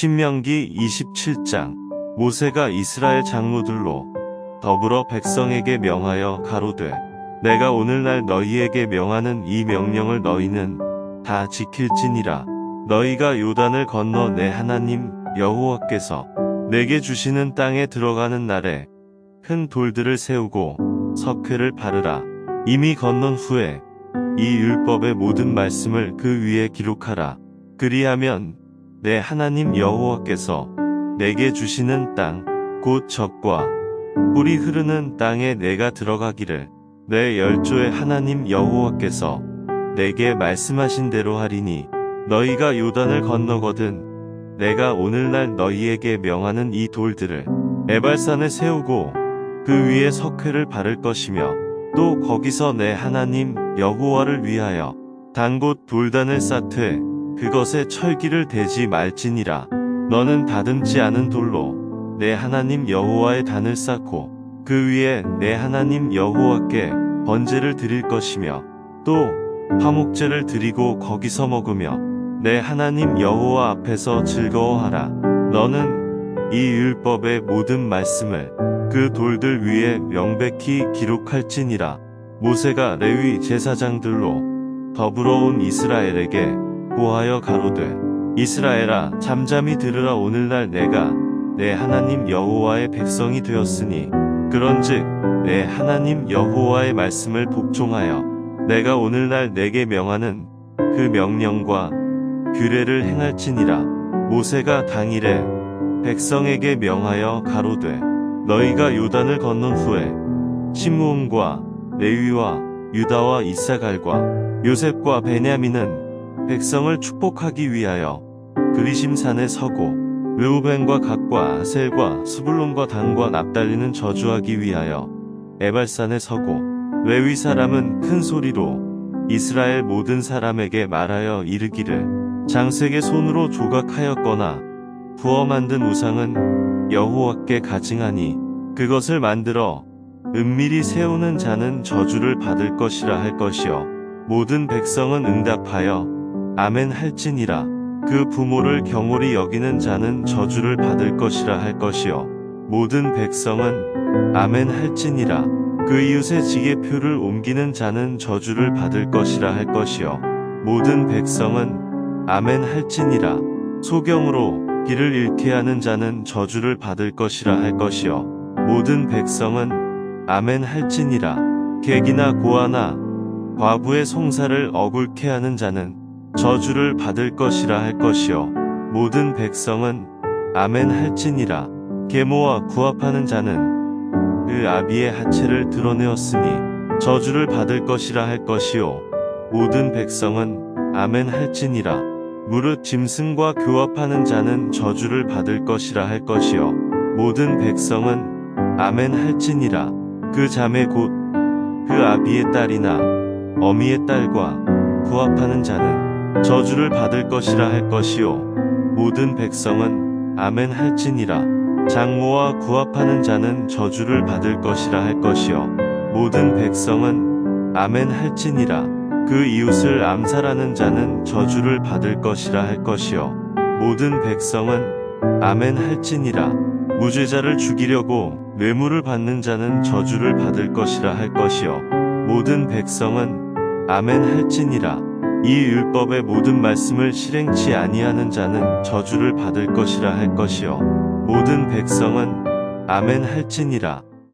신명기 27장 모세가 이스라엘 장로들로 더불어 백성에게 명하여 가로되 내가 오늘날 너희에게 명하는 이 명령을 너희는 다 지킬지니라. 너희가 요단을 건너 내 하나님 여호와께서 내게 주시는 땅에 들어가는 날에 큰 돌들을 세우고 석회를 바르라. 이미 건넌 후에 이 율법의 모든 말씀을 그 위에 기록하라. 그리하면 내 하나님 여호와께서 내게 주시는 땅, 곧 적과 꿀이 흐르는 땅에 내가 들어가기를 내 열조의 하나님 여호와께서 내게 말씀하신 대로 하리니 너희가 요단을 건너거든 내가 오늘날 너희에게 명하는 이 돌들을 에발산에 세우고 그 위에 석회를 바를 것이며 또 거기서 내 하나님 여호와를 위하여 단곳 돌단을 쌓되 그것에 철기를 대지 말지니라. 너는 다듬지 않은 돌로 내 하나님 여호와의 단을 쌓고 그 위에 내 하나님 여호와께 번제를 드릴 것이며 또 화목제를 드리고 거기서 먹으며 내 하나님 여호와 앞에서 즐거워하라. 너는 이 율법의 모든 말씀을 그 돌들 위에 명백히 기록할지니라. 모세가 레위 제사장들로 더불어 온 이스라엘에게 보하여 가로되 이스라엘아 잠잠히 들으라 오늘날 내가 내 하나님 여호와의 백성이 되었으니 그런즉 내 하나님 여호와의 말씀을 복종하여 내가 오늘날 내게 명하는 그 명령과 규례를 행할지니라. 모세가 당일에 백성에게 명하여 가로되 너희가 요단을 건넌 후에 시므온과 레위와 유다와 이사갈과 요셉과 베냐민은 백성을 축복하기 위하여 그리심산에 서고 르우벤과 각과 아셀과 스불론과 단과 납달리는 저주하기 위하여 에발산에 서고 레위 사람은 큰 소리로 이스라엘 모든 사람에게 말하여 이르기를 장색의 손으로 조각하였거나 부어 만든 우상은 여호와께 가증하니 그것을 만들어 은밀히 세우는 자는 저주를 받을 것이라 할 것이요 모든 백성은 응답하여 아멘 할지니라. 그 부모를 경홀히 여기는 자는 저주를 받을 것이라 할 것이요. 모든 백성은 아멘 할지니라. 그 이웃의 지게표를 옮기는 자는 저주를 받을 것이라 할 것이요. 모든 백성은 아멘 할지니라. 소경으로 길을 잃게 하는 자는 저주를 받을 것이라 할 것이요. 모든 백성은 아멘 할지니라. 객이나 고아나 과부의 송사를 억울케 하는 자는 저주를 받을 것이라 할 것이요. 모든 백성은 아멘 할지니라. 계모와 구합하는 자는 그 아비의 하체를 드러내었으니 저주를 받을 것이라 할 것이요. 모든 백성은 아멘 할지니라. 무릇 짐승과 교합하는 자는 저주를 받을 것이라 할 것이요. 모든 백성은 아멘 할지니라. 그 자매 곧 그 아비의 딸이나 어미의 딸과 구합하는 자는 저주를 받을 것이라 할 것이요. 모든 백성은 아멘 할지니라. 장모와 구합하는 자는 저주를 받을 것이라 할 것이요. 모든 백성은 아멘 할지니라. 그 이웃을 암살하는 자는 저주를 받을 것이라 할 것이요. 모든 백성은 아멘 할지니라. 무죄자를 죽이려고 뇌물을 받는 자는 저주를 받을 것이라 할 것이요. 모든 백성은 아멘 할지니라 이 율법의 모든 말씀을 실행치 아니하는 자는 저주를 받을 것이라 할 것이요. 모든 백성은 아멘 할지니라